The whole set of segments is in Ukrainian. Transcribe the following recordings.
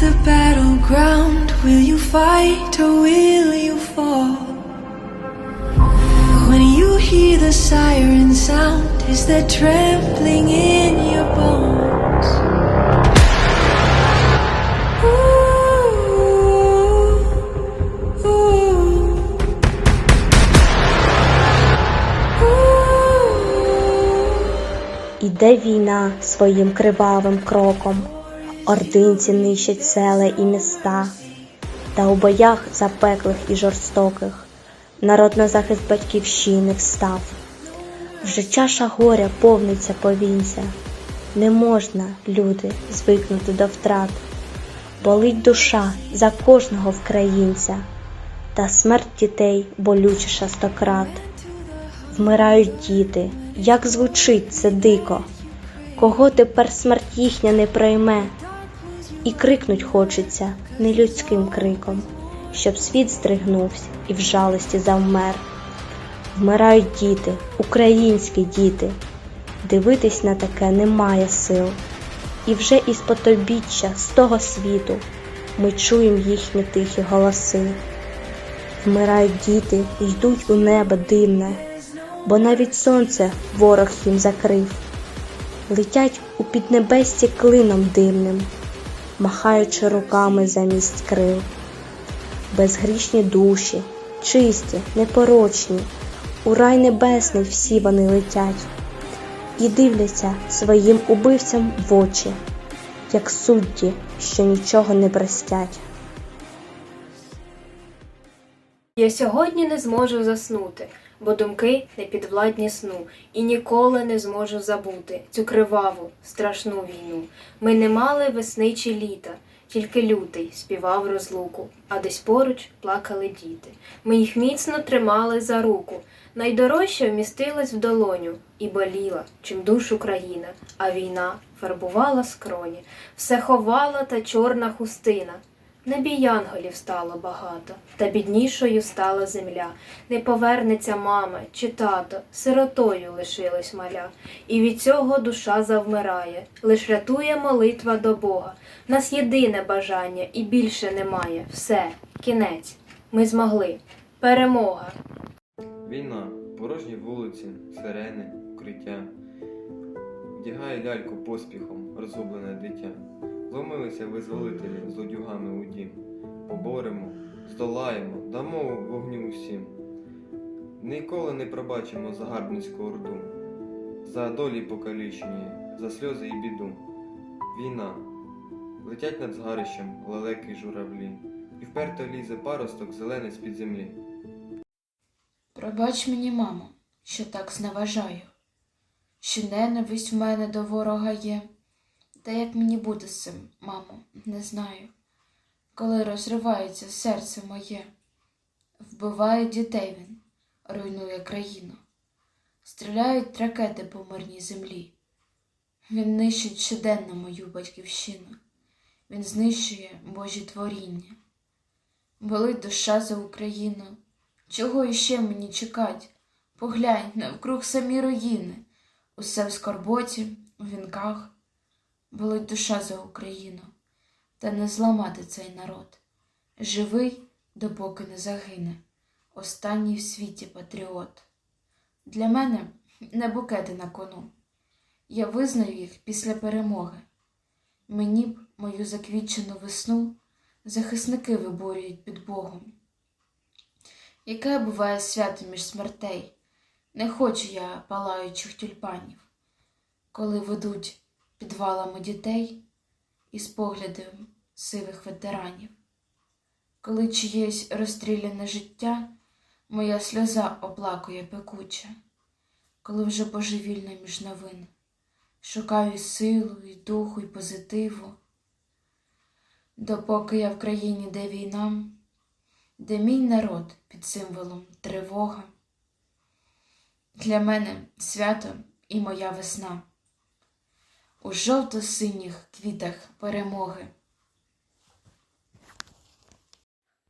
the battleground? Will you fight or will you fall? When you hear the siren sound, is there trembling in your bones? Іде війна своїм кривавим кроком, ординці нищать села і міста, та у боях запеклих і жорстоких народ на захист батьківщини встав. Вже чаша горя повниться повінця, не можна, люди, звикнути до втрат, болить душа за кожного українця, та смерть дітей болючіша стократ. Вмирають діти, як звучить це дико, кого тепер смерть їхня не прийме, і крикнуть хочеться нелюдським криком, щоб світ здригнувся і в жалості завмер. Вмирають діти, українські діти, дивитись на таке немає сил. І вже із потобіччя з того світу ми чуємо їхні тихі голоси. Вмирають діти йдуть у небо димне, бо навіть сонце ворог їм закрив. Летять у піднебесті клином димним, махаючи руками замість крил. Безгрішні душі, чисті, непорочні, у рай небесний всі вони летять і дивляться своїм убивцям в очі, як судді, що нічого не простять. Я сьогодні не зможу заснути, бо думки не підвладні сну, і ніколи не зможу забути цю криваву, страшну війну. Ми не мали весни чи літа, тільки лютий співав розлуку, а десь поруч плакали діти. Ми їх міцно тримали за руку. Найдорожча вмістилась в долоню і боліла, чим душу країна, а війна фарбувала скроні, все ховала та чорна хустина. Небі янголів стало багато, та біднішою стала земля. Не повернеться мама чи тато, сиротою лишилась маля. І від цього душа завмирає, лиш рятує молитва до Бога. Нас єдине бажання і більше немає. Все, кінець. Ми змогли. Перемога. Війна, порожні вулиці, сирени, укриття. Вдягає ляльку поспіхом, розгублене дитя. Вломилися визволителі злодюгами у дім. Поборемо, здолаємо, дамо вогню усім. Ніколи не пробачимо загарбницьку орду, за долі покалічені, за сльози і біду. Війна. Летять над згарищем лелеки журавлі, і вперто лізе паросток зелений з-під землі. Пробач мені, мамо, що так зневажаю, що ненависть в мене до ворога є. Та як мені бути з цим, мамо, не знаю. Коли розривається серце моє, вбиває дітей він, руйнує країну, стріляють ракети по мирній землі. Він нищить щоденно мою батьківщину, він знищує Божі творіння. Болить душа за Україну. Чого іще мені чекать? Поглянь, навкруг самі руїни, усе в скорботі, у вінках. Болить душа за Україну, та не зламати цей народ. Живий, допоки не загине, останній в світі патріот. Для мене не букети на кону. Я визнаю їх після перемоги. Мені б мою заквітчену весну захисники виборюють під Богом. Яке буває свято між смертей? Не хочу я палаючих тюльпанів, коли ведуть підвалами дітей із поглядом сивих ветеранів, коли чиєсь розстріляне життя, моя сльоза оплакує пекуче, коли вже божевільна між новин, шукаю силу і духу, і позитиву. Допоки я в країні, де війна, де мій народ під символом тривога. Для мене свято і моя весна. У жовто-синіх квітах перемоги.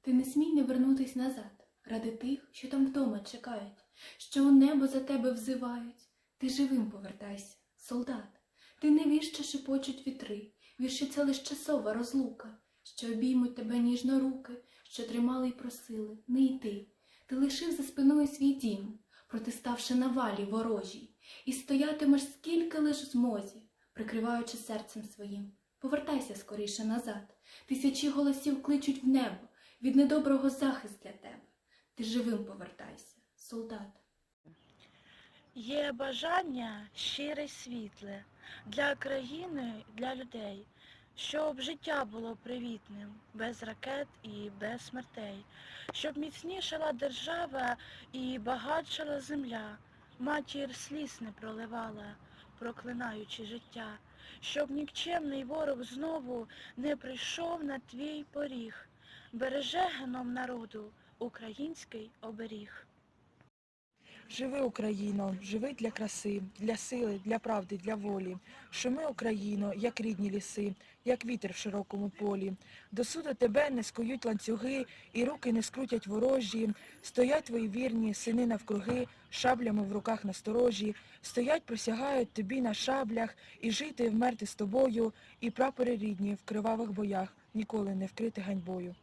Ти не смій не вернутись назад, ради тих, що там вдома чекають, що у небо за тебе взивають. Ти живим повертайся, солдат. Ти не віж, що шепочуть вітри, вірші це лиш часова розлука, що обіймуть тебе ніжно руки, що тримали й просили не йти. Ти лишив за спиною свій дім, протиставши навалі ворожій, і стоятимеш скільки лиш в змозі, прикриваючи серцем своїм. Повертайся скоріше назад. Тисячі голосів кличуть в небо, від недоброго захист для тебе. Ти живим повертайся, солдат. Є бажання щире й світле для країни, для людей, щоб життя було привітним, без ракет і без смертей, щоб міцнішала держава і багатшала земля, матір сліз не проливала, проклинаючи життя, щоб нікчемний ворог знову не прийшов на твій поріг, береже геном народу український оберіг. Живи, Україно, живи для краси, для сили, для правди, для волі. Шуми, Україно, як рідні ліси, як вітер в широкому полі. До суду тебе не скують ланцюги, і руки не скрутять ворожі. Стоять твої вірні, сини навкруги, шаблями в руках насторожі. Стоять, присягають тобі на шаблях, і жити і вмерти з тобою, і прапори рідні в кривавих боях, ніколи не вкрити ганьбою.